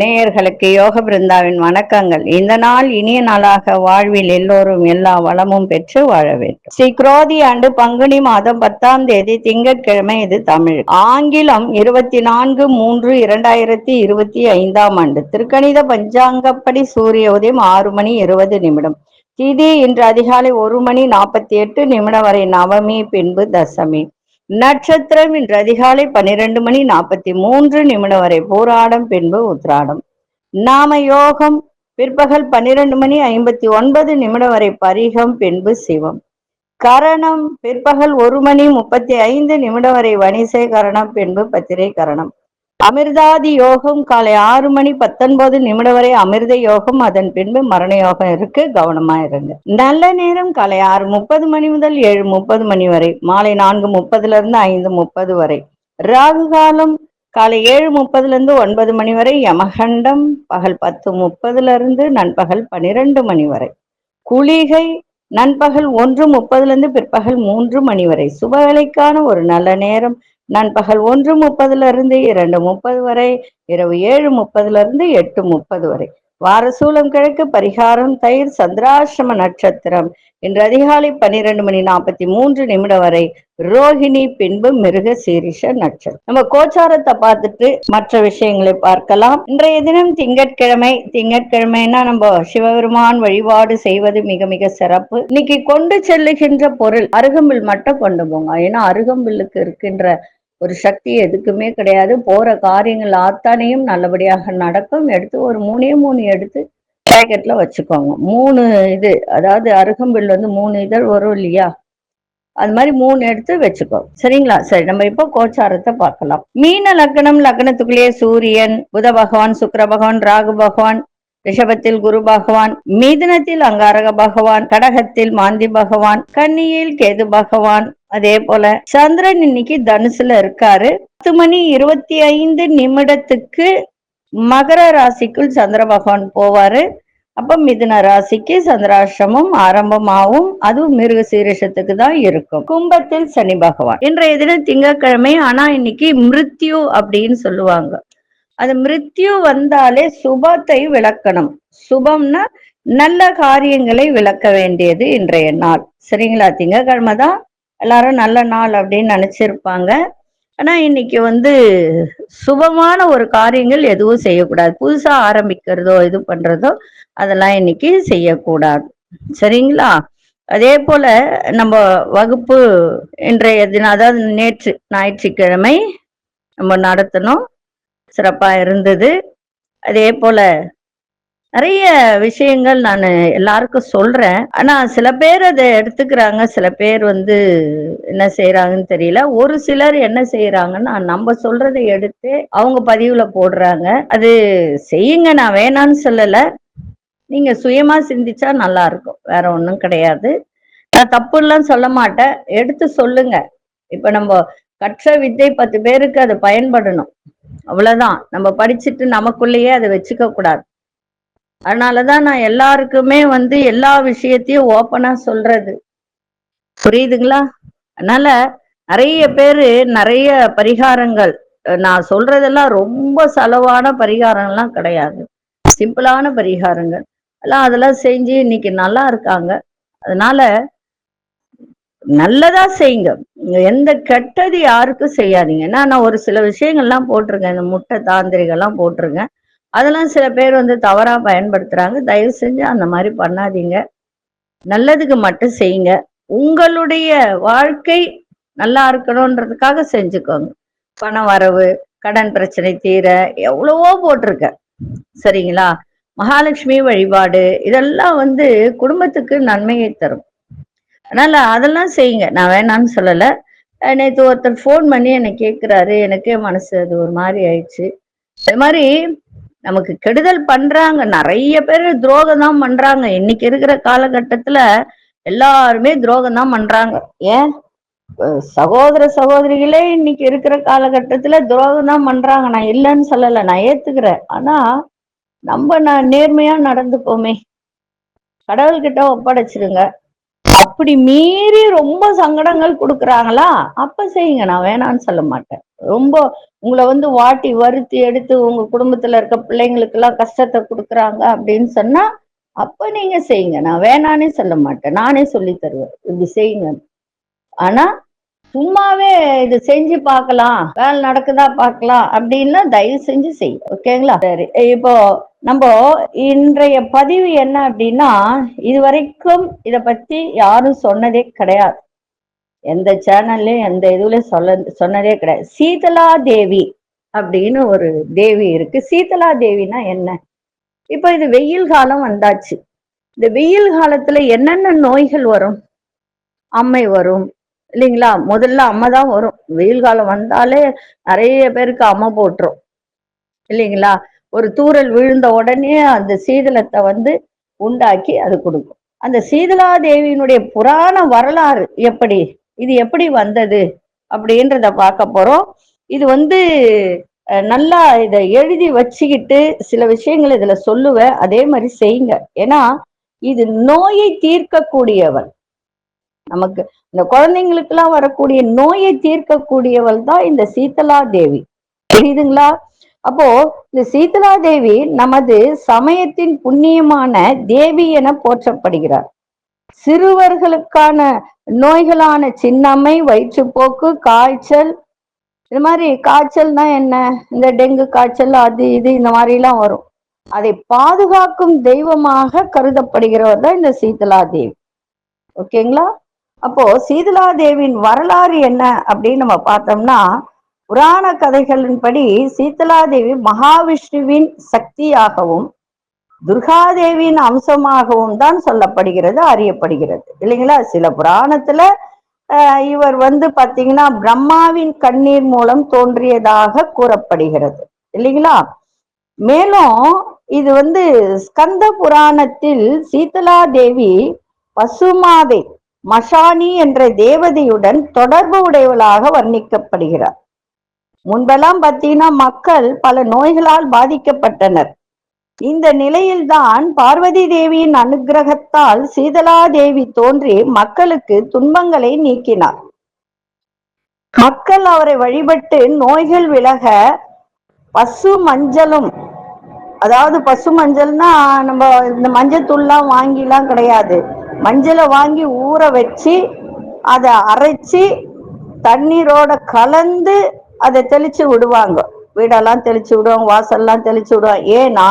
நேயர்களுக்கு யோக பிருந்தாவின் வணக்கங்கள். இந்த நாள் இனிய நாளாக வாழ்வில் எல்லோரும் எல்லா வளமும் பெற்று வாழ வேண்டும். ஸ்ரீ குரோதி ஆண்டு பங்குனி மாதம் பத்தாம் தேதி திங்கட்கிழமை இது தமிழ். ஆங்கிலம் இருபத்தி நான்கு மூன்று இரண்டாயிரத்தி இருபத்தி ஐந்தாம் ஆண்டு. திருக்கணித பஞ்சாங்கப்படி சூரிய உதயம் ஆறு மணி இருபது நிமிடம். திதி இன்று அதிகாலை ஒரு மணி நாற்பத்தி எட்டு நிமிடம் வரை நவமி பின்பு தசமி. நட்சத்திரம் இன்று அதிகாலை பன்னிரண்டு மணி நாற்பத்தி மூன்று நிமிடம் வரை போராடம் பின்பு உத்ராடம். நாம யோகம் பிற்பகல் பன்னிரண்டு மணி ஐம்பத்தி ஒன்பது நிமிடம் வரை பரிகம் பின்பு சிவம். கரணம் பிற்பகல் ஒரு மணி முப்பத்தி ஐந்து நிமிடம் வரை வணிசை கரணம் பின்பு பத்திரை கரணம் அமிர்தாதி யோகம் காலை ஆறு மணி பத்தொன்பது நிமிடம் வரை அமிர்த யோகம் அதன் பின்பு மரண யோகம் இருக்கு. கவனமா இருங்க. நல்ல நேரம் காலை ஆறு முப்பது மணி முதல் ஏழு முப்பது மணி வரை மாலை நான்கு முப்பதுல இருந்து ஐந்து முப்பது வரை. ராகு காலம் காலை ஏழு முப்பதுல இருந்து ஒன்பது மணி வரை யமகண்டம் பகல் பத்து முப்பதுல இருந்து நண்பகல் பனிரெண்டு மணி வரை. குளிகை நண்பகல் ஒன்று முப்பதுல இருந்து பிற்பகல் மூன்று மணி வரை. சுபவேளைக்கான ஒரு நல்ல நேரம். நண்பகல் ஒன்று முப்பதுல இருந்து இரண்டு முப்பது வரை இரவு ஏழு முப்பதுல இருந்து எட்டு முப்பது வரை. வாரசூலம் கிழக்கு பரிகாரம் தயிர் சந்திராசிரம நட்சத்திரம். இன்று அதிகாலை பன்னிரண்டு மணி நாற்பத்தி மூன்று நிமிடம் வரை ரோஹிணி பின்பு மிருக சீரிஷ நட்சத்திரம். நம்ம கோச்சாரத்தை பார்த்துட்டு மற்ற விஷயங்களை பார்க்கலாம். இன்றைய தினம் திங்கட்கிழமை. திங்கட்கிழமைனா நம்ம சிவபெருமான் வழிபாடு செய்வது மிக மிக சிறப்பு. இன்னைக்கு கொண்டு செல்லுகின்ற பொருள் அருகம்பில் மட்டும் கொண்டு போங்க. ஏன்னா அருகம்பில்லுக்கு இருக்கின்ற ஒரு சக்தி எதுக்குமே கிடையாது. போற காரியங்கள் அத்தனையும் நல்லபடியாக நடக்கும். எடுத்து ஒரு மூணே மூணு எடுத்து பேக்கெட்ல வச்சுக்கோங்க. மூணு இது அதாவது அருகம்பில் வந்து மூணு இதழ் வரும் இல்லையா? அது மாதிரி மூணு எடுத்து வச்சுக்கோ. சரிங்களா? சரி நம்ம இப்போ கோச்சாரத்தை பார்க்கலாம். மீன லக்னம் லக்னத்துக்குள்ளேயே சூரியன் புத பகவான் சுக்கர பகவான் ராகு பகவான் ரிஷபத்தில் குரு பகவான் மிதுனத்தில் அங்காரக பகவான் கடகத்தில் மாந்தி பகவான் கன்னியில் கேது பகவான். அதே போல சந்திரன் இன்னைக்கு தனுசுல இருக்காரு. பத்து மணி இருபத்தி ஐந்து நிமிடத்துக்கு மகர ராசிக்குள் சந்திர பகவான் போவாரு. அப்ப மிதுன ராசிக்கு சந்திராசிரமம் ஆரம்பமாகும். அதுவும் மிருக சீரிஷத்துக்கு தான் இருக்கும். கும்பத்தில் சனி பகவான். இன்றைய தினம் திங்கட்கிழமை ஆனா இன்னைக்கு மிருத்யு அப்படின்னு சொல்லுவாங்க. அது மிருத்யு வந்தாலே சுபத்தை விளக்கணும். சுபம்னா நல்ல காரியங்களை விளக்க வேண்டியது இன்றைய நாள். சரிங்களா? திங்கக்கிழமை தான் எல்லாரும் நல்ல நாள் அப்படின்னு நினைச்சிருப்பாங்க. ஆனா இன்னைக்கு வந்து சுபமான ஒரு காரியங்கள் எதுவும் செய்யக்கூடாது. புதுசா ஆரம்பிக்கிறதோ இது பண்றதோ அதெல்லாம் இன்னைக்கு செய்யக்கூடாது. சரிங்களா? அதே போல நம்ம வகுப்பு இன்றைய தினம் அதாவது நேற்று ஞாயிற்றுக்கிழமை நம்ம நடத்தணும். சிறப்பா இருந்தது. அதே போல நிறைய விஷயங்கள் நான் எல்லாருக்கும் சொல்றேன். ஆனா சில பேர் அதை எடுத்துக்கிறாங்க. சில பேர் வந்து என்ன செய்யறாங்கன்னு தெரியல. ஒரு சிலர் என்ன செய்யறாங்கன்னா நம்ம சொல்றதை எடுத்து அவங்க பதிவுல போடுறாங்க. அது செய்யுங்க நான் வேணான்னு சொல்லல. நீங்க சுயமா சிந்திச்சா நல்லா இருக்கும். வேற ஒன்றும் கிடையாது. நான் தப்பு எல்லாம் சொல்ல மாட்டேன். எடுத்து சொல்லுங்க. இப்ப நம்ம கற்ற வித்தை பத்து பேருக்கு அது பயன்படணும். அவ்வளவுதான். நம்ம படிச்சுட்டு நமக்குள்ளேயே அதை வச்சுக்க கூடாது. அதனாலதான் நான் எல்லாருக்குமே வந்து எல்லா விஷயத்தையும் ஓப்பனா சொல்றது. புரியுதுங்களா? அதனால நிறைய பேரு நிறைய பரிகாரங்கள் நான் சொல்றதெல்லாம் ரொம்ப செலவான பரிகாரம்லாம் கிடையாது. சிம்பிளான பரிகாரங்கள். எல்லாம் அதெல்லாம் செஞ்சு இன்னைக்கு நல்லா இருக்காங்க. அதனால நல்லதா செய்யுங்க. எந்த கெட்டது யாருக்கும் செய்யாதீங்க. ஏன்னா நான் ஒரு சில விஷயங்கள்லாம் போட்டிருக்கேன். இந்த முட்டை தாந்திரிகள்லாம் போட்டிருக்கேன். அதெல்லாம் சில பேர் வந்து தவறா பயன்படுத்துறாங்க. தயவு செஞ்சு அந்த மாதிரி பண்ணாதீங்க. நல்லதுக்கு மட்டும் செய்யுங்க. உங்களுடைய வாழ்க்கை நல்லா இருக்கணும்ன்றதுக்காக செஞ்சுக்கோங்க. பண வரவு கடன் பிரச்சனை தீர எவ்வளவோ போட்டிருக்கேன். சரிங்களா? மகாலட்சுமி வழிபாடு இதெல்லாம் வந்து குடும்பத்துக்கு நன்மையை தரும். அதனால அதெல்லாம் செய்யுங்க. நான் வேணாம்னு சொல்லல. நேற்று ஒருத்தர் ஃபோன் பண்ணி என்னை கேட்குறாரு எனக்கே மனசு அது ஒரு மாதிரி ஆயிடுச்சு. அது மாதிரி நமக்கு கெடுதல் பண்றாங்க. நிறைய பேர் துரோகம் தான் பண்றாங்க. இன்னைக்கு இருக்கிற காலகட்டத்துல எல்லாருமே துரோகம் தான் பண்றாங்க. ஏன்? சகோதர சகோதரிகளே இன்னைக்கு இருக்கிற காலகட்டத்துல துரோகம் தான் பண்றாங்க. நான் இல்லைன்னு சொல்லல. நான் ஏத்துக்கிறேன். ஆனா நம்ம நான் நேர்மையா நடந்துப்போமே. கடவுள்கிட்ட ஒப்படைச்சிருங்க. அப்படி மீறி ரொம்ப சங்கடங்கள் கொடுக்குறாங்களா? அப்ப செய்யுங்க. நான் வேணான்னு சொல்ல மாட்டேன். ரொம்ப உங்களை வந்து வாட்டி வருத்தி எடுத்து உங்க குடும்பத்துல இருக்க பிள்ளைங்களுக்கு எல்லாம் கஷ்டத்தை கொடுக்குறாங்க அப்படின்னு சொன்னா அப்ப நீங்க செய்யுங்க. நான் வேணானே சொல்ல மாட்டேன். நானே சொல்லி தருவேன். இப்படி செய்யுங்க. ஆனா சும்மாவே இது செஞ்சு பார்க்கலாம். வேலை நடக்குதா பார்க்கலாம் அப்படின்னா தயவு செஞ்சு செய்யும் ஓகேங்களா? சரி. இப்போ நம்ம இன்றைய பதிவு என்ன அப்படின்னா இது வரைக்கும் இத பத்தி யாரும் சொன்னதே கிடையாது. எந்த சேனல்லையும் எந்த இதுலயும் சொல்ல சொன்னதே கிடையாது. சீதலா தேவி அப்படின்னு ஒரு தேவி இருக்கு. சீதலா தேவினா என்ன? இப்ப இது வெயில் காலம் வந்தாச்சு. இந்த வெயில் காலத்துல என்னென்ன நோய்கள் வரும்? அம்மை வரும். இல்லைங்களா? முதல்ல அம்மை தான் வரும். வெயில் காலம் வந்தாலே நிறைய பேருக்கு அம்மை போட்டுரும். இல்லைங்களா? ஒரு தூறல் விழுந்த உடனே அந்த சீதளத்தை வந்து உண்டாக்கி அது கொடுக்கும். அந்த சீதலா தேவியினுடைய புராண வரலாறு எப்படி? இது எப்படி வந்தது? அப்படின்றத பார்க்க போறோம். இது வந்து நல்லா இதை எழுதி வச்சுக்கிட்டு சில விஷயங்கள் இதுல சொல்லுவேன் அதே மாதிரி செய்யுங்க. ஏன்னா இது நோயை தீர்க்கக்கூடியவள். நமக்கு இந்த குழந்தைங்களுக்கெல்லாம் வரக்கூடிய நோயை தீர்க்கக்கூடியவள் தான் இந்த சீதலா தேவி புரியுதுங்களா? அப்போ இந்த சீதலா தேவி நமது சமயத்தின் புண்ணியமான தேவி என போற்றப்படுகிறார். சிறுவர்களுக்கான நோய்களான சின்னம்மை வயிற்றுப்போக்கு காய்ச்சல் இது மாதிரி காய்ச்சல்னா என்ன? இந்த டெங்கு காய்ச்சல் அது இது இந்த மாதிரி எல்லாம் வரும். அதை பாதுகாக்கும் தெய்வமாக கருதப்படுகிறவர் தான் இந்த சீதலா தேவி ஓகேங்களா? அப்போ சீதலா தேவியின் வரலாறு என்ன அப்படின்னு நம்ம பார்த்தோம்னா புராண கதைகளின்படி சீதலாதேவி மகாவிஷ்ணுவின் சக்தியாகவும் துர்காதேவியின் அம்சமாகவும் தான் சொல்லப்படுகிறது அறியப்படுகிறது. இல்லைங்களா? சில புராணத்துல ஆஹ், இவர் வந்து பாத்தீங்கன்னா பிரம்மாவின் கண்ணீர் மூலம் தோன்றியதாக கூறப்படுகிறது. இல்லைங்களா? மேலும் இது வந்து ஸ்கந்த புராணத்தில் சீதலா தேவி பசுமாதை மஷானி என்ற தேவதையுடன் தொடர்பு உடையவளாக வர்ணிக்கப்படுகிறார். முன்பெல்லாம் பார்த்தீங்கன்னா மக்கள் பல நோய்களால் பாதிக்கப்பட்டனர். இந்த நிலையில்தான் பார்வதி தேவியின் அனுக்கிரகத்தால் சீதலா தேவி தோன்றி மக்களுக்கு துன்பங்களை நீக்கினார். மக்கள் அவரை வழிபட்டு நோய்கள் விலக பசு மஞ்சளும் அதாவது பசு மஞ்சள்னா நம்ம இந்த மஞ்சத்தூள்லாம் வாங்கிலாம் கிடையாது. மஞ்சளை வாங்கி ஊற வச்சு அதை அரைச்சி தண்ணீரோட கலந்து அதை தெளிச்சு விடுவாங்க. வீடெல்லாம் தெளிச்சு விடுவாங்க வாசல்லாம் தெளிச்சு விடுவாங்க. ஏன்னா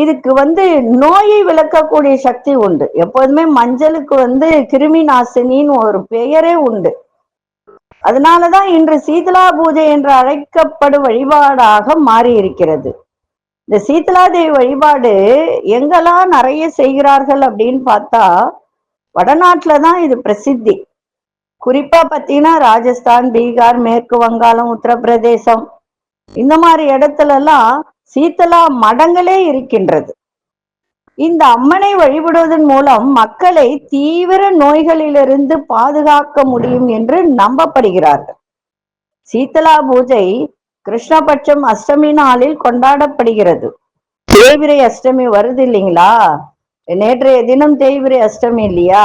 இதுக்கு வந்து நோயை விளக்கக்கூடிய சக்தி உண்டு. எப்போதுமே மஞ்சளுக்கு வந்து கிருமி நாசினின்னு ஒரு பெயரே உண்டு. அதனாலதான் இன்று சீதலா பூஜை என்று அழைக்கப்படும் வழிபாடாக மாறி இருக்கிறது இந்த சீதலா தேவி வழிபாடு எங்கெல்லாம் நிறைய செய்கிறார்கள் அப்படின்னு பார்த்தா வடநாட்டுல தான் இது பிரசித்தி. குறிப்பா பார்த்தீங்கன்னா ராஜஸ்தான் பீகார் மேற்கு வங்காளம் உத்தரப்பிரதேசம். இந்த மாதிரி இடத்துல எல்லாம் சீத்தலா மடங்களே இருக்கின்றது. இந்த அம்மனை வழிபடுவதன் மூலம் மக்களை தீவிர நோய்களிலிருந்து பாதுகாக்க முடியும் என்று நம்பப்படுகிறார்கள். சீத்தலா பூஜை கிருஷ்ணபட்சம் அஷ்டமி நாளில் கொண்டாடப்படுகிறது. தேய்பிரை அஷ்டமி வருது இல்லைங்களா? நேற்றைய தினம் தேய்பிரை அஷ்டமி இல்லையா?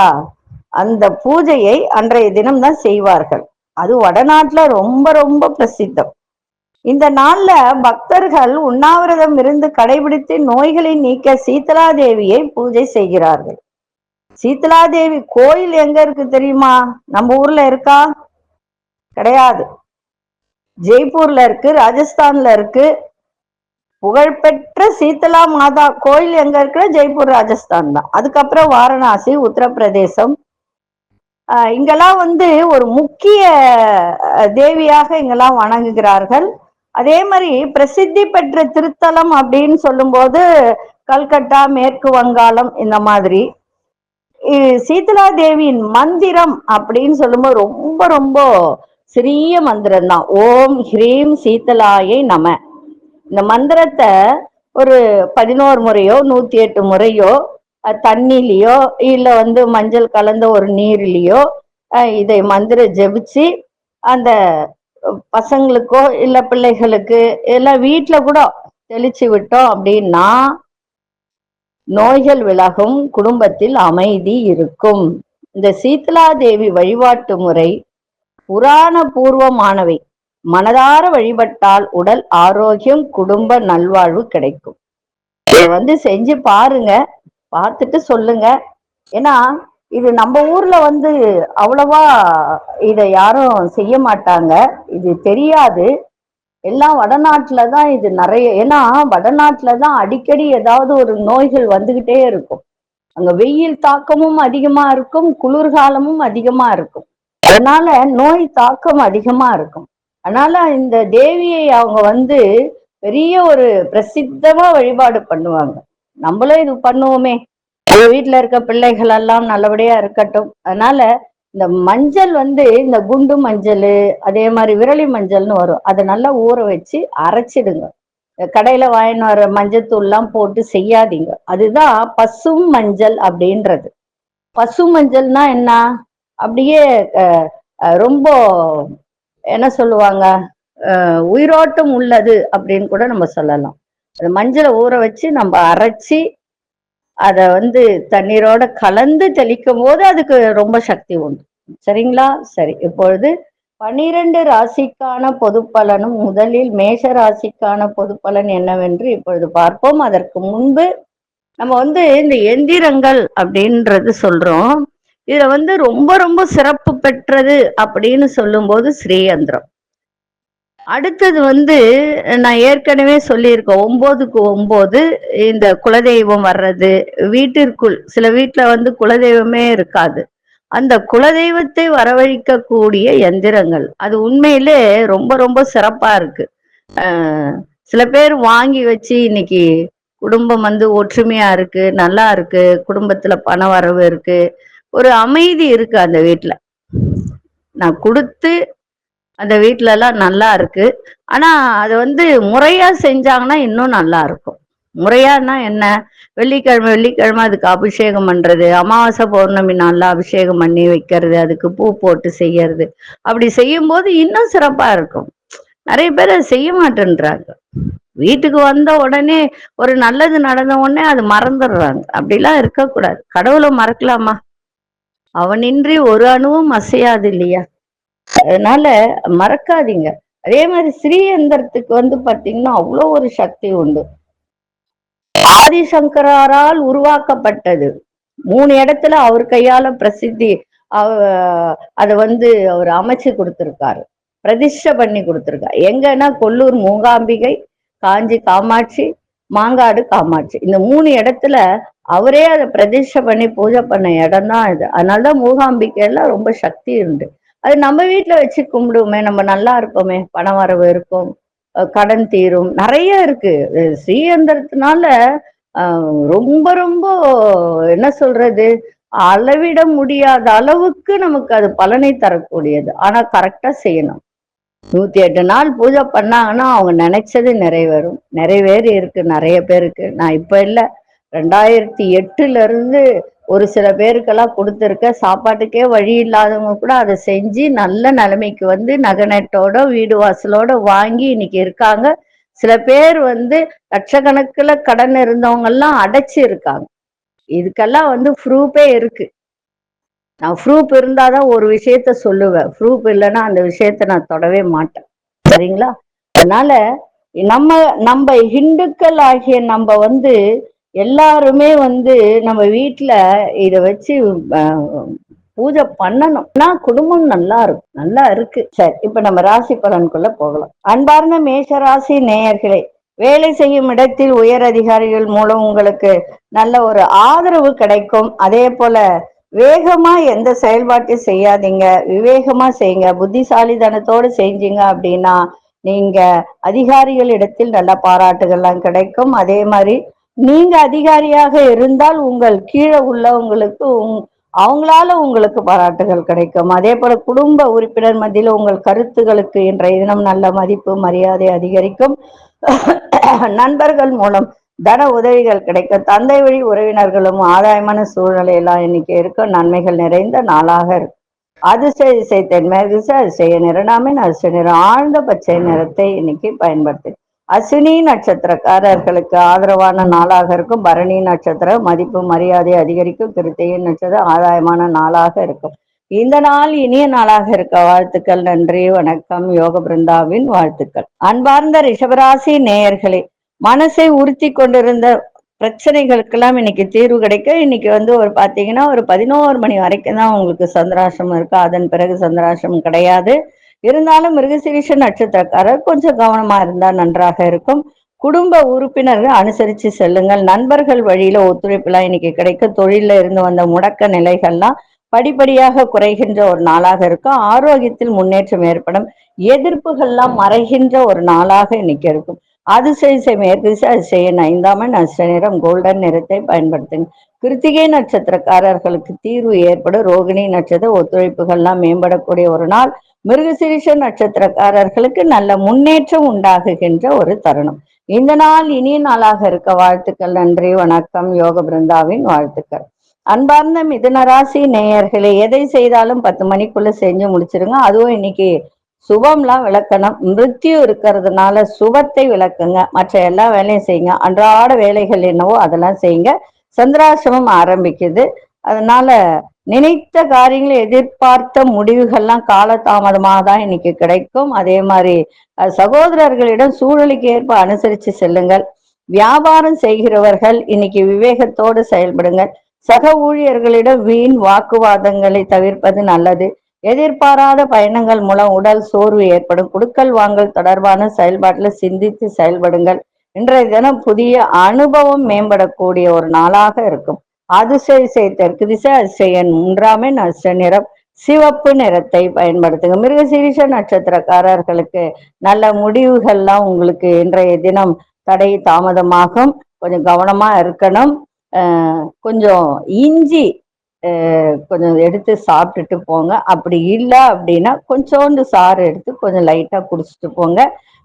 அந்த பூஜையை அன்றைய தினம் தான் செய்வார்கள். அது வடநாட்டுல ரொம்ப ரொம்ப பிரசித்தம். இந்த நாள்ல பக்தர்கள் உண்ணாவிரதம் இருந்து கடைபிடித்து நோய்களை நீக்க சீத்தலாதேவியை பூஜை செய்கிறார்கள். சீத்தலாதேவி தேவி கோயில் எங்க இருக்கு தெரியுமா? நம்ம ஊர்ல இருக்கா? கிடையாது. ஜெய்ப்பூர்ல இருக்கு ராஜஸ்தான்ல இருக்கு. புகழ்பெற்ற சீத்தலா மாதா கோயில் எங்க இருக்கு ஜெய்ப்பூர் ராஜஸ்தான் தான். அதுக்கப்புறம் வாரணாசி உத்தரப்பிரதேசம் இங்கெல்லாம் வந்து ஒரு முக்கிய தேவியாக இங்கெல்லாம் வணங்குகிறார்கள். அதே மாதிரி பிரசித்தி பெற்ற திருத்தலம் அப்படின்னு சொல்லும்போது கல்கட்டா மேற்கு வங்காளம் இந்த மாதிரி. சீதலா தேவியின் மந்திரம் அப்படின்னு சொல்லும்போது ரொம்ப ரொம்ப சிறிய மந்திரம் தான் ஓம் ஹ்ரீம் சீதலாயை நம. இந்த மந்திரத்தை ஒரு பதினோரு முறையோ நூத்தி எட்டு முறையோ தண்ணிலேயோ இல்ல வந்து மஞ்சள் கலந்த ஒரு நீர்லயோ அஹ், இதை மந்திர ஜெபிச்சு அந்த பசங்களுக்கோ இல்ல பிள்ளைகளுக்கு எல்லாம் வீட்டுல கூட தெளிச்சு விட்டோம் அப்படின்னா நோய்கள் விலகும் குடும்பத்தில் அமைதி இருக்கும். இந்த சீத்லா தேவி வழிபாட்டு முறை புராண பூர்வமானவை மனதார வழிபட்டால் உடல் ஆரோக்கியம் குடும்ப நல்வாழ்வு கிடைக்கும். இதை வந்து செஞ்சு பாருங்க. பார்த்துட்டு சொல்லுங்க. ஏன்னா இது நம்ம ஊர்ல வந்து அவ்வளவா இதை யாரும் செய்ய மாட்டாங்க. இது தெரியாது. எல்லாம் வடநாட்டுல தான் இது நிறைய ஏன்னா வடநாட்டுல தான் அடிக்கடி ஏதாவது ஒரு நோய்கள் வந்துகிட்டே இருக்கும். அங்க வெயில் தாக்கமும் அதிகமா இருக்கும் குளிர்காலமும் அதிகமா இருக்கும். அதனால நோய் தாக்கம் அதிகமா இருக்கும். அதனால இந்த தேவியை அவங்க வந்து பெரிய ஒரு பிரசித்தமா வழிபாடு பண்ணுவாங்க. நம்மளும் இது பண்ணுவோமே. வீட்டுல இருக்க பிள்ளைகள் எல்லாம் நல்லபடியா இருக்கட்டும். அதனால இந்த மஞ்சள் வந்து இந்த குண்டு மஞ்சள் அதே மாதிரி விரலி மஞ்சள்னு வரும். அதை நல்லா ஊற வச்சு அரைச்சிடுங்க. கடையில வாங்கின்னு வர மஞ்சத்தூள்லாம் போட்டு செய்யாதீங்க. அதுதான் பசும் மஞ்சள் அப்படின்றது. பசு மஞ்சள்னா என்ன? அப்படியே ரொம்ப என்ன சொல்லுவாங்க? உயிரோட்டம் உள்ளது அப்படின்னு கூட நம்ம சொல்லலாம். மஞ்சளை ஊற வச்சு நம்ம அரைச்சி அதை வந்து தண்ணீரோட கலந்து தெளிக்கும் போது அதுக்கு ரொம்ப சக்தி உண்டு. சரிங்களா? சரி இப்பொழுது பனிரெண்டு ராசிக்கான பொது பலனும் முதலில் மேஷ ராசிக்கான பொது பலன் என்னவென்று இப்பொழுது பார்ப்போம். அதற்கு முன்பு நம்ம வந்து இந்த எந்திரங்கள் அப்படின்றது சொல்றோம். இதுல வந்து ரொம்ப ரொம்ப சிறப்பு பெற்றது அப்படின்னு சொல்லும்போது ஸ்ரீயந்திரம். அடுத்தது வந்து நான் ஏற்கனவே சொல்லியிருக்கேன் ஒன்பதுக்கு ஒன்பது இந்த குலதெய்வம் வர்றது வீட்டிற்குள் சில வீட்டுல வந்து குலதெய்வமே இருக்காது. அந்த குலதெய்வத்தை வரவழைக்கக்கூடிய எந்திரங்கள் அது உண்மையிலே ரொம்ப ரொம்ப சிறப்பா இருக்கு. சில பேர் வாங்கி வச்சு இன்னைக்கு குடும்பம் வந்து ஒற்றுமையா இருக்கு நல்லா இருக்கு குடும்பத்துல பண வரவு இருக்கு. ஒரு அமைதி இருக்கு அந்த வீட்டுல நான் கொடுத்து அந்த வீட்டுல எல்லாம் நல்லா இருக்கு ஆனா அது வந்து முறையா செஞ்சாங்கன்னா இன்னும் நல்லா இருக்கும் முறையானா என்ன? வெள்ளிக்கிழமை வெள்ளிக்கிழமை அதுக்கு அபிஷேகம் பண்றது அமாவாசை பௌர்ணமி நல்லா அபிஷேகம் பண்ணி வைக்கிறது அதுக்கு பூ போட்டு செய்யறது. அப்படி செய்யும் போது இன்னும் சிறப்பா இருக்கும். நிறைய பேர் செய்ய மாட்டேன்றாங்க. வீட்டுக்கு வந்த உடனே ஒரு நல்லது நடந்த உடனே அது மறந்துடுறாங்க. அப்படிலாம் இருக்கக்கூடாது. கடவுளை மறக்கலாமா? அவனின்றி ஒரு அணுவும் அசையாது இல்லையா? அதனால மறக்காதீங்க. அதே மாதிரி ஸ்ரீயந்திரத்துக்கு வந்து பாத்தீங்கன்னா அவ்வளோ ஒரு சக்தி உண்டு. ஆதிசங்கரால் உருவாக்கப்பட்டது. மூணு இடத்துல அவர் கையால பிரசித்தி அத வந்து அவர் அமைச்சு கொடுத்திருக்காரு. பிரதிஷ்ட பண்ணி கொடுத்துருக்காரு எங்கன்னா கொல்லூர் மூகாம்பிகை காஞ்சி காமாட்சி மாங்காடு காமாட்சி. இந்த மூணு இடத்துல அவரே அதை பிரதிஷ்ட பண்ணி பூஜை பண்ண இடம் தான் இது. அதனாலதான் மூகாம்பிகையெல்லாம் ரொம்ப சக்தி உண்டு. அது நம்ம வீட்டுல வச்சு கும்பிடுவோமே நம்ம நல்லா இருப்போமே பண வரவு இருக்கும் கடன் தீரும் நிறைய இருக்கு. ஸ்ரீயந்திரத்தினால ரொம்ப ரொம்ப என்ன சொல்றது அளவிட முடியாத அளவுக்கு நமக்கு அது பலனை தரக்கூடியது. ஆனா கரெக்டா செய்யணும். நூத்தி எட்டு நாள் பூஜை பண்ணாங்கன்னா அவங்க நினைச்சது நிறைவேறும். நிறைவேறி இருக்கு நிறைய பேருக்கு. நான் இப்ப இல்லை. ரெண்டாயிரத்தி எட்டுல இருந்து ஒரு சில பேருக்கெல்லாம் கொடுத்துருக்க சாப்பாட்டுக்கே வழி இல்லாதவங்க கூட அதை செஞ்சு நல்ல நிலைமைக்கு வந்து நகநட்டோட வீடு வாசலோட வாங்கி இன்னைக்கு இருக்காங்க. சில பேர் வந்து லட்சக்கணக்கில் கடன் இருந்தவங்க எல்லாம் இருக்காங்க. இதுக்கெல்லாம் வந்து ப்ரூஃபே இருக்கு. நான் ப்ரூஃப் இருந்தாதான் ஒரு விஷயத்த சொல்லுவேன். ப்ரூஃப் இல்லைன்னா அந்த விஷயத்த நான் தொடவே மாட்டேன். சரிங்களா? அதனால நம்ம நம்ம ஹிந்துக்கள் ஆகிய நம்ம வந்து எல்லாருமே வந்து நம்ம வீட்டுல இத வச்சு பூஜை பண்ணணும். குடும்பம் நல்லா இருக்கும். நல்லா இருக்கு. சரி இப்ப நம்ம ராசி பலனுக்குள்ள போகலாம். அன்பார்ந்த மேஷ ராசி நேயர்களே வேலை செய்யும் இடத்தில் உயர் அதிகாரிகள் மூலம் உங்களுக்கு நல்ல ஒரு ஆதரவு கிடைக்கும். அதே போல வேகமா எந்த செயல்பாட்டையும் செய்யாதீங்க. விவேகமா செய்யுங்க. புத்திசாலிதனத்தோடு செஞ்சீங்க அப்படின்னா நீங்க அதிகாரிகள் இடத்தில் நல்ல பாராட்டுகள்லாம் கிடைக்கும். அதே மாதிரி நீங்க அதிகாரியாக இருந்தால் உங்கள் கீழே உள்ளவங்களுக்கு அவங்களால உங்களுக்கு பாராட்டுகள் கிடைக்கும். அதே போல குடும்ப உறுப்பினர் மத்தியில் உங்கள் கருத்துகளுக்கு இன்றைய தினம் நல்ல மதிப்பு மரியாதை அதிகரிக்கும். நண்பர்கள் மூலம் தன உதவிகள் கிடைக்கும். தந்தை வழி உறவினர்களும் ஆதாயமான சூழ்நிலை எல்லாம் இன்னைக்கு இருக்க. நன்மைகள் நிறைந்த நாளாக இருக்கும் அதிசய திசை தென்மேற்கு அதிசய நிறனாமின் அதிசய நிறம் ஆழ்ந்த பச்சை நிறத்தை இன்னைக்கு பயன்படுத்து அஸ்வினி நட்சத்திரக்காரர்களுக்கு ஆதரவான நாளாக இருக்கும். பரணி நட்சத்திரம் மதிப்பு மரியாதை அதிகரிக்கும். கிருத்திகை நட்சத்திரம் ஆதாயமான நாளாக இருக்கும். இந்த நாள் இனிய நாளாக இருக்க வாழ்த்துக்கள் நன்றி வணக்கம். யோக பிருந்தாவின் வாழ்த்துக்கள். அன்பார்ந்த ரிஷபராசி நேயர்களே மனசை உறுத்தி கொண்டிருந்த பிரச்சனைகளுக்கெல்லாம் இன்னைக்கு தீர்வு கிடைக்க இன்னைக்கு வந்து ஒரு பாத்தீங்கன்னா ஒரு பதினோரு மணி வரைக்கும் தான் உங்களுக்கு சந்திராசிரமம் இருக்கு. அதன் பிறகு சந்திராசிரமம் கிடையாது. இருந்தாலும் மிருகசீரிஷ நட்சத்திரக்காரர் கொஞ்சம் கவனமா இருந்தா நன்றாக இருக்கும். குடும்ப உறுப்பினர்கள் அனுசரித்து செல்லுங்கள். நண்பர்கள் வழியில ஒத்துழைப்புலாம் இன்னைக்கு கிடைக்கும். தொழில இருந்து வந்த முடக்க நிலைகள்லாம் படிப்படியாக குறைகின்ற ஒரு நாளாக இருக்கும். ஆரோக்கியத்தில் முன்னேற்றம் ஏற்படும். எதிர்ப்புகள்லாம் மறைகின்ற ஒரு நாளாக இன்னைக்கு இருக்கும். அதிசய மேற்கு அதிசய ஐந்தாமன் நஷ்ட நிறம் கோல்டன் நிறத்தை பயன்படுத்துங்க. கிருத்திகை நட்சத்திரக்காரர்களுக்கு தீர்வு ஏற்படும். ரோகிணி நட்சத்திர ஒத்துழைப்புகள்லாம் மேம்படக்கூடிய ஒரு நாள். மிருகசிரிஷ நட்சத்திரக்காரர்களுக்கு நல்ல முன்னேற்றம் உண்டாகுகின்ற ஒரு தருணம். இந்த நாள் இனிய நாளாக இருக்க வாழ்த்துக்கள் நன்றி வணக்கம் யோக பிருந்தாவின் வாழ்த்துக்கள். அன்பார்ந்த மிதுனராசி நேயர்களே எதை செய்தாலும் பத்து மணிக்குள்ள செஞ்சு முடிச்சிருங்க. அதுவும் இன்னைக்கு சுபம்லாம் விளக்கணும். மிருத்தியும் இருக்கிறதுனால சுபத்தை விளக்குங்க. மற்ற எல்லா வேலையும் செய்யுங்க. அன்றாட வேலைகள் என்னவோ அதெல்லாம் செய்யுங்க. சந்திராசிரமம் ஆரம்பிக்குது. அதனால நினைத்த காரியங்களை எதிர்பார்த்த முடிவுகள்லாம் காலதாமதமாக தான் இன்னைக்கு கிடைக்கும். அதே மாதிரி சகோதரர்களிடம் சூழலுக்கு ஏற்ப அனுசரித்து செல்லுங்கள். வியாபாரம் செய்கிறவர்கள் இன்னைக்கு விவேகத்தோடு செயல்படுங்கள். சக ஊழியர்களிடம் வீண் வாக்குவாதங்களை தவிர்ப்பது நல்லது. எதிர்பாராத பயணங்கள் மூலம் உடல் சோர்வு ஏற்படும். குடுக்கல் வாங்கல் தொடர்பான செயல்பாட்டில் சிந்தித்து செயல்படுங்கள். இன்றைய தினம் புதிய அனுபவம் மேம்படக்கூடிய ஒரு நாளாக இருக்கும். அது செய் செய்தற்கு திசை அதிசயன் மூன்றாமே நஷ்ட நிறம். சிவப்பு நிறத்தை பயன்படுத்துங்க. மிருகசீரிஷ நட்சத்திரக்காரர்களுக்கு நல்ல முடிவுகள்லாம் உங்களுக்கு இன்றைய தினம் தடை தாமதமாகும். கொஞ்சம் கவனமா இருக்கணும். கொஞ்சம் இஞ்சி கொஞ்சம் எடுத்து சாப்பிட்டுட்டு போங்க. அப்படி இல்லை அப்படின்னா கொஞ்சோண்டு சாறு எடுத்து கொஞ்சம் லைட்டாக குடிச்சிட்டு போங்க.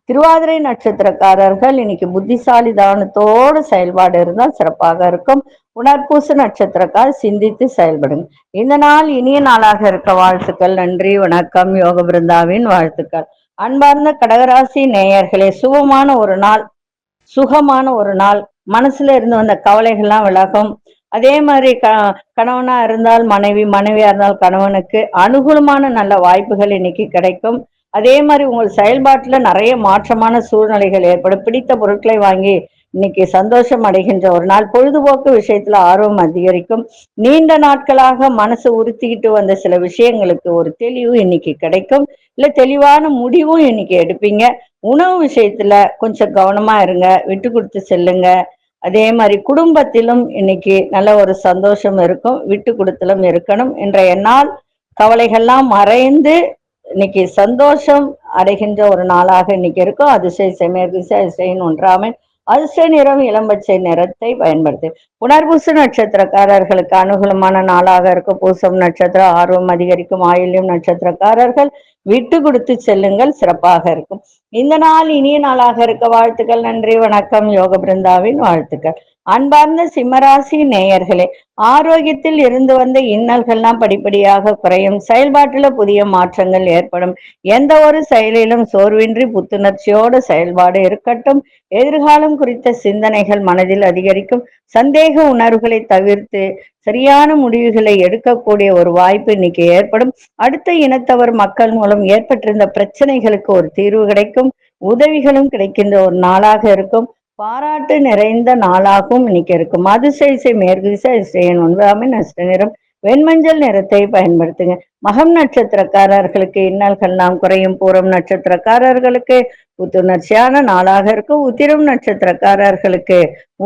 திருவாதிரை நட்சத்திரக்காரர்கள் இன்னைக்கு புத்திசாலி தானத்தோடு செயல்பாடு இருந்தால் சிறப்பாக இருக்கும். உணர்பூச நட்சத்திரக்கால் சிந்தித்து செயல்படுங்க. இந்த நாள் இனிய நாளாக இருக்க வாழ்த்துக்கள் நன்றி வணக்கம் யோக பிருந்தாவின் வாழ்த்துக்கள். அன்பார்ந்த கடகராசி நேயர்களே சுகமான ஒரு நாள் சுகமான ஒரு நாள். மனசுல இருந்து வந்த கவலைகள்லாம் விலகும். அதே மாதிரி க கணவனா இருந்தால் மனைவி மனைவியா இருந்தால் கணவனுக்கு அனுகூலமான நல்ல வாய்ப்புகள் இன்னைக்கு கிடைக்கும். அதே மாதிரி உங்கள் செயல்பாட்டுல நிறைய மாற்றமான சூழ்நிலைகள் ஏற்படும். பிடித்த பொருட்களை வாங்கி இன்னைக்கு சந்தோஷம் அடைகின்ற ஒரு நாள். பொழுதுபோக்கு விஷயத்துல ஆர்வம் அதிகரிக்கும். நீண்ட நாட்களாக மனசு உறுத்திக்கிட்டு வந்த சில விஷயங்களுக்கு ஒரு தெளிவு இன்னைக்கு கிடைக்கும். இல்ல தெளிவான முடிவும் இன்னைக்கு எடுப்பீங்க. உணவு விஷயத்துல கொஞ்சம் கவனமா இருங்க. விட்டு கொடுத்து செல்லுங்க. அதே மாதிரி குடும்பத்திலும் இன்னைக்கு நல்ல ஒரு சந்தோஷம் இருக்கும். விட்டு கொடுத்தலும் இருக்கணும். இன்றைய நாள் கவலைகள்லாம் மறைந்து இன்னைக்கு சந்தோஷம் அடைகின்ற ஒரு நாளாக இன்னைக்கு இருக்கும் அதிசய செமேர் அதிசயின் ஒன்றாமல் அதிர்ஷ்ட நிறம் இளம்பச்சை நிறத்தை பயன்படுத்து. புனர்பூச நட்சத்திரக்காரர்களுக்கு அனுகூலமான நாளாக இருக்கும். பூசம் நட்சத்திரம் ஆர்வம் அதிகரிக்கும். ஆயுள்யம் நட்சத்திரக்காரர்கள் விட்டு கொடுத்து செல்லுங்கள் சிறப்பாக இருக்கும். இந்த நாள் இனிய நாளாக இருக்க. வாழ்த்துக்கள் நன்றி வணக்கம். யோக பிருந்தாவின் வாழ்த்துக்கள். அன்பார்ந்த சிம்மராசி நேயர்களே ஆரோக்கியத்தில் இருந்து வந்த இன்னல்கள்லாம் படிப்படியாக குறையும். செயல்பாட்டுல புதிய மாற்றங்கள் ஏற்படும். எந்த ஒரு செயலிலும் சோர்வின்றி புத்துணர்ச்சியோட செயல்பாடு இருக்கட்டும். எதிர்காலம் குறித்த சிந்தனைகள் மனதில் அதிகரிக்கும். சந்தேக உணர்வுகளை தவிர்த்து சரியான முடிவுகளை எடுக்கக்கூடிய ஒரு வாய்ப்பு இன்னைக்கு ஏற்படும். அடுத்த இனத்தவர் மக்கள் மூலம் ஏற்பட்டிருந்த பிரச்சனைகளுக்கு ஒரு தீர்வு கிடைக்கும். உதவிகளும் கிடைக்கின்ற ஒரு நாளாக இருக்கும். பாராட்டு நிறைந்த நாளாகவும் இன்னைக்கு இருக்கும். மேற்கு திசை அதிசயன் ஒன்பதாமே நஷ்ட நிறம் வெண்மஞ்சள் நிறத்தை பயன்படுத்துங்க. மகம் நட்சத்திரக்காரர்களுக்கு இன்னல்கள்லாம் குறையும். பூரம் நட்சத்திரக்காரர்களுக்கு புத்துணர்ச்சியான நாளாக இருக்கும் உத்திரம் நட்சத்திரக்காரர்களுக்கு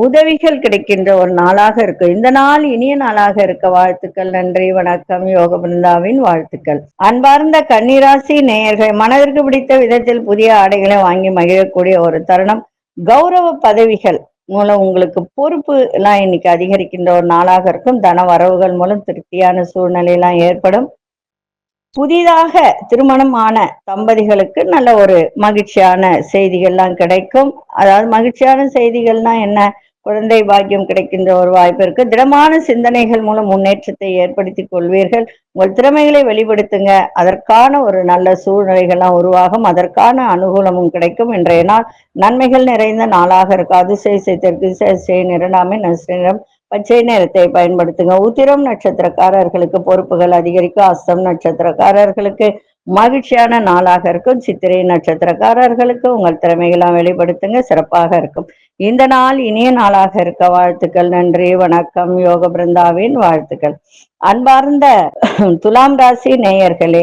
உதவிகள் கிடைக்கின்ற ஒரு நாளாக இருக்கும் இந்த நாள் இனிய நாளாக இருக்க வாழ்த்துக்கள் நன்றி வணக்கம். யோக பிருந்தாவின் வாழ்த்துக்கள். அன்பார்ந்த கன்னிராசி நேயர்கள் மனதிற்கு பிடித்த விதத்தில் புதிய ஆடைகளை வாங்கி மகிழக்கூடிய ஒரு தருணம். கௌரவ பதவிகள் மூலம் உங்களுக்கு பொறுப்பு எல்லாம் இன்னைக்கு அதிகரிக்கின்ற ஒரு நாளாக இருக்கும். தன வரவுகள் மூலம் திருப்தியான சூழ்நிலை எல்லாம் ஏற்படும். புதிதாக திருமணம் ஆன தம்பதிகளுக்கு நல்ல ஒரு மகிழ்ச்சியான செய்திகள்லாம் கிடைக்கும். அதாவது மகிழ்ச்சியான செய்திகள்னா என்ன? குழந்தை பாக்கியம் கிடைக்கின்ற ஒரு வாய்ப்பு இருக்கு. திடமான சிந்தனைகள் மூலம் முன்னேற்றத்தை ஏற்படுத்திக் கொள்வீர்கள். உங்கள் திறமைகளை வெளிப்படுத்துங்க. அதற்கான ஒரு நல்ல சூழ்நிலைகள்லாம் உருவாகும். அதற்கான அனுகூலமும் கிடைக்கும். இன்றைய நாள் நன்மைகள் நிறைந்த நாளாக இருக்கு. அதிசய தெற்கு திசை நிறனாமே நசிரம் பச்சை நிறத்தை பயன்படுத்துங்க. உத்திரம் நட்சத்திரக்காரர்களுக்கு பொறுப்புகள் அதிகரிக்கும். அஸ்தம் நட்சத்திரக்காரர்களுக்கு மகிழ்ச்சியான நாளாக இருக்கும். சித்திரை நட்சத்திரக்காரர்களுக்கு உங்கள் திறமைகளாம் வெளிப்படுத்துங்க. சிறப்பாக இருக்கும். இந்த நாள் இனிய நாளாக இருக்க வாழ்த்துக்கள் நன்றி வணக்கம் யோக பிருந்தாவின் வாழ்த்துக்கள். அன்பார்ந்த துலாம் ராசி நேயர்களே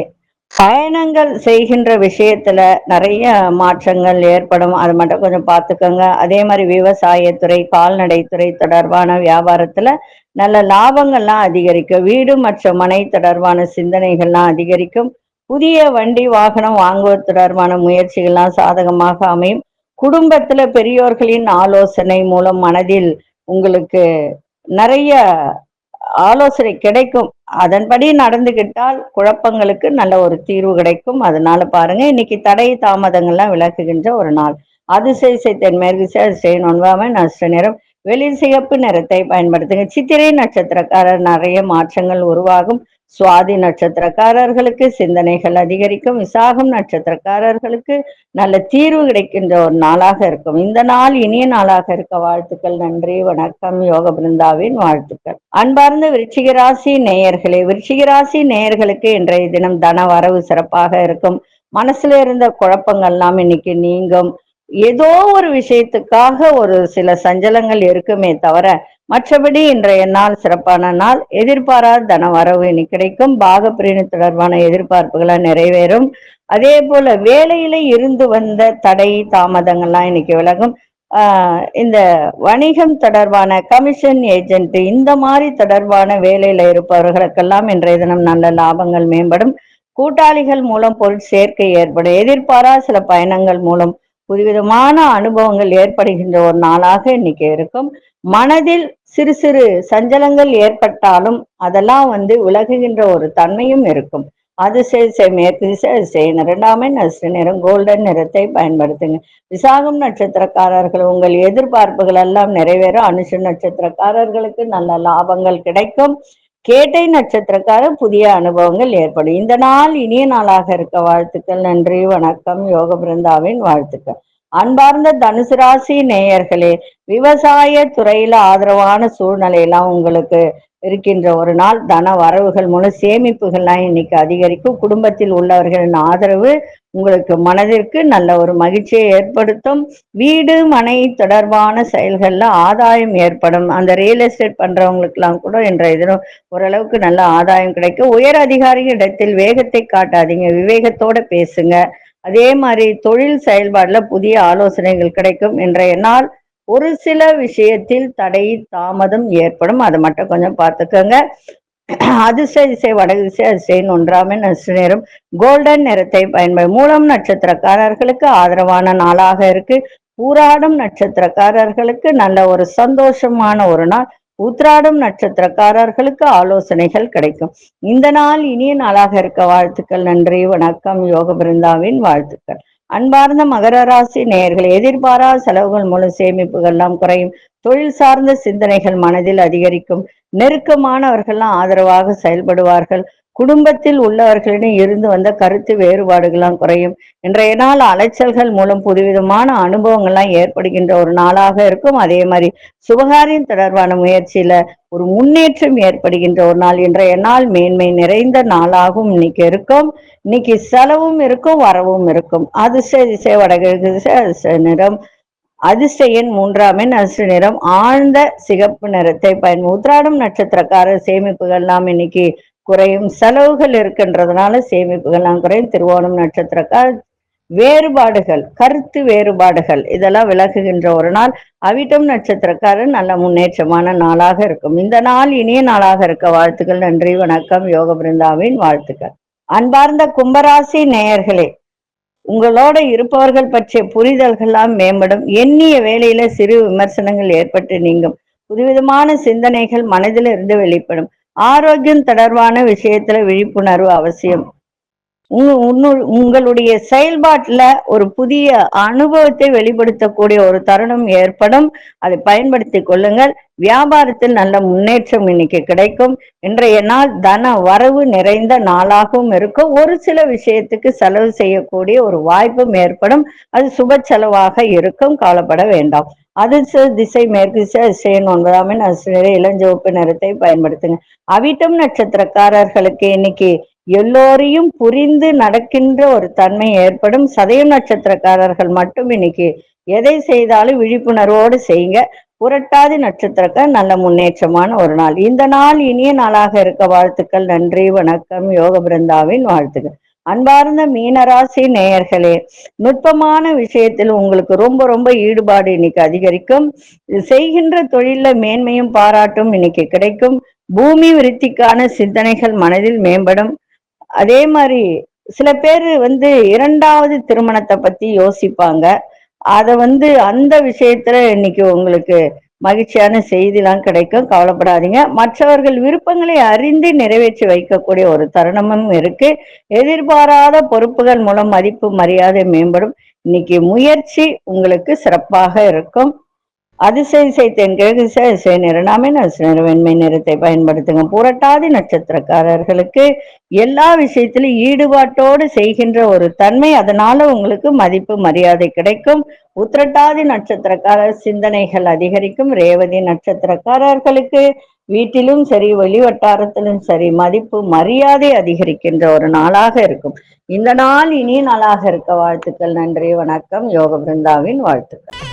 பயணங்கள் செய்கின்ற விஷயத்துல நிறைய மாற்றங்கள் ஏற்படும். அது மட்டும் கொஞ்சம் பார்த்துக்கோங்க. அதே மாதிரி விவசாயத்துறை கால்நடைத்துறை தொடர்பான வியாபாரத்துல நல்ல லாபங்கள்லாம் அதிகரிக்கும். வீடு மற்றும் மனை தொடர்பான சிந்தனைகள்லாம் அதிகரிக்கும். புதிய வண்டி வாகனம் வாங்குவது தொடர்பான முயற்சிகள்லாம் சாதகமாக அமையும். குடும்பத்துல பெரியோர்களின் ஆலோசனை மூலம் மனதில் உங்களுக்கு நிறைய ஆலோசனை கிடைக்கும். அதன்படி நடந்துகிட்டால் குழப்பங்களுக்கு நல்ல ஒரு தீர்வு கிடைக்கும். அதனால பாருங்க இன்னைக்கு தடை தாமதங்கள்லாம் விளக்குகின்ற ஒரு நாள். அதிசய தென்மேற்கு அதிசய ஒன்பாமை நஷ்ட நிறம் வெளி சிகப்பு நிறத்தை பயன்படுத்துங்க. சித்திரை நட்சத்திரக்காரர் நிறைய மாற்றங்கள் உருவாகும். சுவாதி நட்சத்திரக்காரர்களுக்கு சிந்தனைகள் அதிகரிக்கும் விசாகம் நட்சத்திரக்காரர்களுக்கு நல்ல தீர்வு கிடைக்கின்ற ஒரு நாளாக இருக்கும். இந்த நாள் இனிய நாளாக இருக்க வாழ்த்துக்கள் நன்றி வணக்கம் யோக பிருந்தாவின் வாழ்த்துக்கள். அன்பார்ந்த விருச்சிகராசி நேயர்களே விருச்சிகராசி நேயர்களுக்கு இன்றைய தினம் தன வரவு சிறப்பாக இருக்கும். மனசுல இருந்த குழப்பங்கள்லாம் இன்னைக்கு நீங்கும். ஏதோ ஒரு விஷயத்துக்காக ஒரு சில சஞ்சலங்கள் இருக்குமே தவிர மற்றபடி இன்றைய நாள் சிறப்பான நாள். எதிர்பாராத தன வரவு இன்னைக்கு கிடைக்கும். பாகப்பிரிவு தொடர்பான எதிர்பார்ப்புகளை நிறைவேறும். அதே போல வேலையில இருந்து வந்த தடை தாமதங்கள்லாம் இன்னைக்கு விலகும். இந்த வணிகம் தொடர்பான கமிஷன் ஏஜென்ட் இந்த மாதிரி தொடர்பான வேலையில இருப்பவர்களுக்கெல்லாம் இன்றைய தினம் நல்ல லாபங்கள் மேம்படும். கூட்டாளிகள் மூலம் பொருள் சேர்க்கை ஏற்படும். எதிர்பாரா சில பயணங்கள் மூலம் புதுவிதமான அனுபவங்கள் ஏற்படுகின்ற ஒரு நாளாக இன்னைக்கு இருக்கும். மனதில் சிறு சிறு சஞ்சலங்கள் ஏற்பட்டாலும் அதெல்லாம் வந்து விலகுகின்ற ஒரு தன்மையும் இருக்கும். அதிசய மேற்கு திசை அதிசயம் இரண்டாமே நஷ்ட நிறம் கோல்டன் நிறத்தை பயன்படுத்துங்க. விசாகம் நட்சத்திரக்காரர்கள் உங்கள் எதிர்பார்ப்புகள் எல்லாம் நிறைவேறும். அனுஷ நட்சத்திரக்காரர்களுக்கு நல்ல லாபங்கள் கிடைக்கும். கேட்டை நட்சத்திரக்கார புதிய அனுபவங்கள் ஏற்படும். இந்த நாள் இனிய நாளாக இருக்க வாழ்த்துக்கள் நன்றி வணக்கம் யோக பிருந்தாவின் வாழ்த்துக்கள். அன்பார்ந்த தனுசு ராசி நேயர்களே விவசாய துறையில ஆதரவான சூழ்நிலையெல்லாம் உங்களுக்கு இருக்கின்ற ஒரு நாள் தன வரவுகள் மூலம் சேமிப்புகள்லாம் இன்னைக்கு அதிகரிக்கும். குடும்பத்தில் உள்ளவர்களின் ஆதரவு உங்களுக்கு மனதிற்கு நல்ல ஒரு மகிழ்ச்சியை ஏற்படுத்தும். வீடு மனை தொடர்பான செயல்களில் ஆதாயம் ஏற்படும். அந்த ரியல் எஸ்டேட் பண்றவங்களுக்கெல்லாம் கூட இன்றைய தினம் ஓரளவுக்கு நல்ல ஆதாயம் கிடைக்கும். உயர் அதிகாரிகளிடத்தில் வேகத்தை காட்டாதீங்க விவேகத்தோட பேசுங்க. அதே மாதிரி தொழில் செயல்பாடுல புதிய ஆலோசனைகள் கிடைக்கும். இன்றைய நாள் ஒரு சில விஷயத்தில் தடை தாமதம் ஏற்படும். அதை மட்டும் கொஞ்சம் பார்த்துக்கோங்க. அதிசய திசை வடகு திசை அதிசயம் ஒன்றாமே நஷ்ட நேரம். கோல்டன் நிறத்தை பயன்படு மூலம் நட்சத்திரக்காரர்களுக்கு ஆதரவான நாளாக இருக்கு. ஊராடும் நட்சத்திரக்காரர்களுக்கு நல்ல ஒரு சந்தோஷமான ஒரு நாள். உத்ராடும் நட்சத்திரக்காரர்களுக்கு ஆலோசனைகள் கிடைக்கும். இந்த நாள் இனிய நாளாக இருக்க வாழ்த்துக்கள். நன்றி வணக்கம். யோக பிருந்தாவின் வாழ்த்துக்கள். அன்பார்ந்த மகர ராசி நேயர்கள் எதிர்பாரா செலவுகள் மூலம் சேமிப்புகள் எல்லாம் குறையும். தொழில் சார்ந்த சிந்தனைகள் மனதில் அதிகரிக்கும். நெருக்கமானவர்கள்லாம் ஆதரவாக செயல்படுவார்கள். குடும்பத்தில் உள்ளவர்களிடம் இருந்து வந்த கருத்து வேறுபாடுகள்லாம் குறையும். இன்றைய நாள் அலைச்சல்கள் மூலம் புதுவிதமான அனுபவங்கள்லாம் ஏற்படுகின்ற ஒரு நாளாக இருக்கும். அதே மாதிரி சுபகாரியம் தொடர்பான முயற்சியில ஒரு முன்னேற்றம் ஏற்படுகின்ற ஒரு நாள். இன்றைய நாள் மேன்மை நிறைந்த நாளாகவும் இன்னைக்கு இருக்கும். இன்னைக்கு செலவும் இருக்கும் வரவும் இருக்கும். அதிர்ஷ்ட திசை வடகிழக்கு திசை அதிர்ஷ்ட நிறம். அதிர்ஷ்ட மூன்றாம் எண் அதிர்ஷ்ட நிறம். ஆழ்ந்த சிகப்பு நிறத்தை பயன் உத்ராடம் நட்சத்திரக்காரர் சேமிப்புகள்லாம் இன்னைக்கு குறையும் செலவுகள் இருக்கின்றதுனால சேமிப்புகள்லாம் குறையும். திருவோணம் நட்சத்திரக்கார் வேறுபாடுகள் கருத்து வேறுபாடுகள் இதெல்லாம் விலகுகின்ற ஒரு நாள். அவிட்டம் நட்சத்திரக்காரன் நல்ல முன்னேற்றமான நாளாக இருக்கும். இந்த நாள் இனிய நாளாக இருக்க வாழ்த்துக்கள் நன்றி வணக்கம் யோக பிருந்தாவின் வாழ்த்துக்கள். அன்பார்ந்த கும்பராசி நேயர்களே உங்களோட இருப்பவர்கள் பற்றிய புரிதல்கள்லாம் மேம்படும். எண்ணிய வேலையில சிறு விமர்சனங்கள் ஏற்பட்டு நீங்கும். புதுவிதமான சிந்தனைகள் மனதில் இருந்து வெளிப்படும். ஆரோக்கியம் தொடர்பான விஷயத்துல விழிப்புணர்வு அவசியம். உங்க- உங்களுடைய செயல்பாட்டுல ஒரு புதிய அனுபவத்தை வெளிப்படுத்தக்கூடிய ஒரு தருணம் ஏற்படும். அதை பயன்படுத்தி கொள்ளுங்கள். வியாபாரத்தில் நல்ல முன்னேற்றம் இன்னைக்கு கிடைக்கும். இன்றைய நாள் தன வரவு நிறைந்த நாளாகவும் இருக்கும். ஒரு சில விஷயத்துக்கு செலவு செய்யக்கூடிய ஒரு வாய்ப்பும் ஏற்படும். அது சுப செலவாக இருக்கும். கவலைப்பட வேண்டாம். அதிர்ஷ்ட திசை மேற்கு திசை அதிசயன் ஒன்பதாம் எண் அதிர்ஷ்ட இளஞ்சிவப்பு நிறத்தை பயன்படுத்துங்க. அவிட்டம் நட்சத்திரக்காரர்களுக்கு இன்னைக்கு எல்லோரையும் புரிந்து நடக்கின்ற ஒரு தன்மை ஏற்படும். சதயம் நட்சத்திரக்காரர்கள் மட்டும் இன்னைக்கு எதை செய்தாலும் விழிப்புணர்வோடு செய்யுங்க. புரட்டாதி நட்சத்திரக்கார் நல்ல முன்னேற்றமான ஒரு நாள். இந்த நாள் இனிய நாளாக இருக்க வாழ்த்துக்கள். நன்றி வணக்கம். யோக பிருந்தாவின் வாழ்த்துக்கள். அன்பார்ந்த மீனராசி நேயர்களே நுட்பமான விஷயத்தில் உங்களுக்கு ரொம்ப ரொம்ப ஈடுபாடு இன்னைக்கு அதிகரிக்கும். செய்கின்ற தொழில மேன்மையும் பாராட்டும் இன்னைக்கு கிடைக்கும். பூமி விருத்திக்கான சிந்தனைகள் மனதில் மேம்படும். அதே மாதிரி சில பேர் வந்து இரண்டாவது திருமணத்தை பத்தி யோசிப்பாங்க. அதை வந்து அந்த விஷயத்துல இன்னைக்கு உங்களுக்கு மகிழ்ச்சியான செய்திலாம் கிடைக்கும். கவலைப்படாதீங்க. மற்றவர்கள் விருப்பங்களை அறிந்து நிறைவேற்றி வைக்கக்கூடிய ஒரு தருணமும் இருக்கு. எதிர்பாராத பொறுப்புகள் மூலம் மதிப்பு மரியாதை மேம்படும். இன்னைக்கு முயற்சி உங்களுக்கு சிறப்பாக இருக்கும். அதிசய தென்கிழக்கு திசை நிறனாமே வெண்மை நிறத்தை பயன்படுத்துங்க. புரட்டாதி நட்சத்திரக்காரர்களுக்கு எல்லா விஷயத்திலும் ஈடுபாட்டோடு செய்கின்ற ஒரு தன்மை அதனால உங்களுக்கு மதிப்பு மரியாதை கிடைக்கும். உத்திரட்டாதி நட்சத்திரக்காரர் சிந்தனைகள் அதிகரிக்கும். ரேவதி நட்சத்திரக்காரர்களுக்கு வீட்டிலும் சரி வெளி வட்டாரத்திலும் சரி மதிப்பு மரியாதை அதிகரிக்கின்ற ஒரு நாளாக இருக்கும். இந்த நாள் இனிய நாளாக இருக்க வாழ்த்துக்கள். நன்றி வணக்கம். யோக பிருந்தாவின் வாழ்த்துக்கள்.